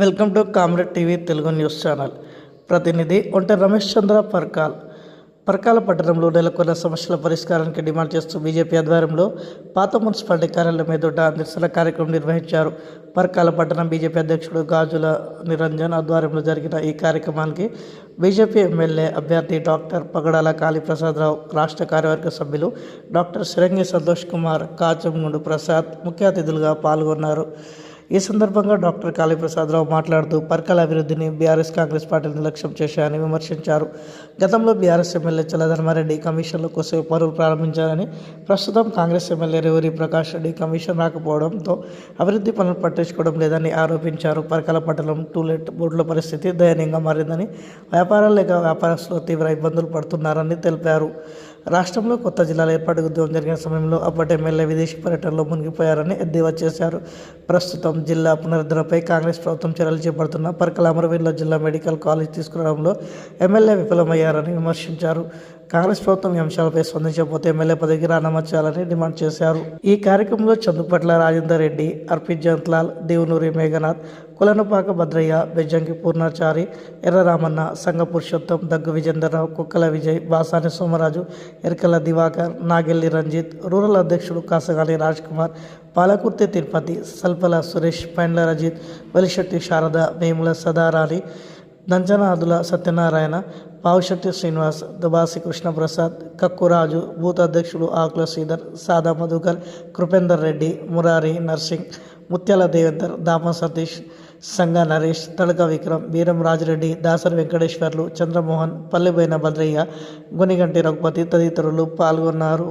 Welcome to comrade TV Telugu news channel. ప్రతినిధి ఒంటె రమేష్ చంద్ర పర్కాల్. పర్కాల పట్టణంలో నెలకొన్న సమస్యల పరిష్కారానికి డిమాండ్ చేస్తూ బీజేపీ ఆధ్వర్యంలో పాత మున్సిపాలిటీ కార్యాలయం ఎదుట నిరసన కార్యక్రమం నిర్వహించారు. పర్కాల పట్టణం బీజేపీ అధ్యక్షుడు గాజుల నిరంజన్ ఆధ్వర్యంలో జరిగిన ఈ కార్యక్రమానికి బీజేపీ ఎమ్మెల్యే అభ్యర్థి డాక్టర్ పగడాల కాళీప్రసాదరావు రాష్ట్ర కార్యవర్గ సభ్యులు డాక్టర్ శిరంగి సంతోష్ కుమార్ కాచంగుండు ప్రసాద్ ముఖ్య అతిథులుగా పాల్గొన్నారు. ఈ సందర్భంగా డాక్టర్ కాళీప్రసాదరావు మాట్లాడుతూ పర్కల అభివృద్ధిని బీఆర్ఎస్ కాంగ్రెస్ పార్టీలు నిర్లక్ష్యం చేశాయని విమర్శించారు. గతంలో బీఆర్ఎస్ ఎమ్మెల్యే చలధర్మారెడ్డి కమిషన్ల కోసం పనులు ప్రారంభించారని ప్రస్తుతం కాంగ్రెస్ ఎమ్మెల్యే రేవూరి ప్రకాష్ రెడ్డి కమిషన్ రాకపోవడంతో అభివృద్ధి పనులు పట్టించుకోవడం లేదని ఆరోపించారు. పర్కల పట్టణం టూలెట్ బోర్డుల పరిస్థితి దయనీయంగా మారిందని వ్యాపారాలు లేక వ్యాపారస్తులు తీవ్ర ఇబ్బందులు పడుతున్నారని తెలిపారు. రాష్ట్రంలో కొత్త జిల్లాల ఏర్పాటు ఉద్యమం జరిగిన సమయంలో అప్పటి ఎమ్మెల్యే విదేశీ పర్యటనలో మునిగిపోయారని ఎద్దేవా చేశారు. ప్రస్తుతం జిల్లా పునరుద్ధరణపై కాంగ్రెస్ ప్రభుత్వం చర్యలు చేపడుతున్న పర్కల అమరవీరుల జిల్లా మెడికల్ కాలేజ్ తీసుకురావడంలో ఎమ్మెల్యే విఫలమయ్యారని విమర్శించారు. కాంగ్రెస్ ప్రభుత్వం ఈ అంశాలపై స్పందించకపోతే ఎమ్మెల్యే పదవికి రానమర్చాలని డిమాండ్ చేశారు. ఈ కార్యక్రమంలో చందుపట్ల రాజేందర్ రెడ్డి అర్పిత్ జంత్లాల్ దేవునూరి మేఘనాథ్ కులనపాక భద్రయ్య బెజ్జంకి పూర్ణాచారి ఎర్రరామన్న సంఘ పురుషోత్తం దగ్గు విజేందర్రావు కుక్కల విజయ్ బాసాని సోమరాజు ఎరకల దివాకర్ నాగెల్లి రంజిత్ రూరల్ అధ్యక్షుడు కాసగాని రాజ్ కుమార్ పాలకుర్తి తిరుపతి సల్పల సురేష్ పెండ్ల రజిత్ వెలిశెట్టి శారద వేముల సదారాణి దంజనాదుల సత్యనారాయణ పావుశెట్టి శ్రీనివాస్ దుబాసి కృష్ణప్రసాద్ కక్కురాజు బూత్ అధ్యక్షుడు ఆకుల శ్రీధర్ సాదా మధుకర్ కృపేందర్ రెడ్డి మురారి నర్సింగ్ ముత్యాల దేవేందర్ దామ సతీష్ సంగ నరేష్ తడక విక్రమ్ వీరం రాజిరెడ్డి దాసరి వెంకటేశ్వర్లు చంద్రమోహన్ పల్లెబోయిన భద్రయ్య గునిగంటి రఘుపతి తదితరులు పాల్గొన్నారు.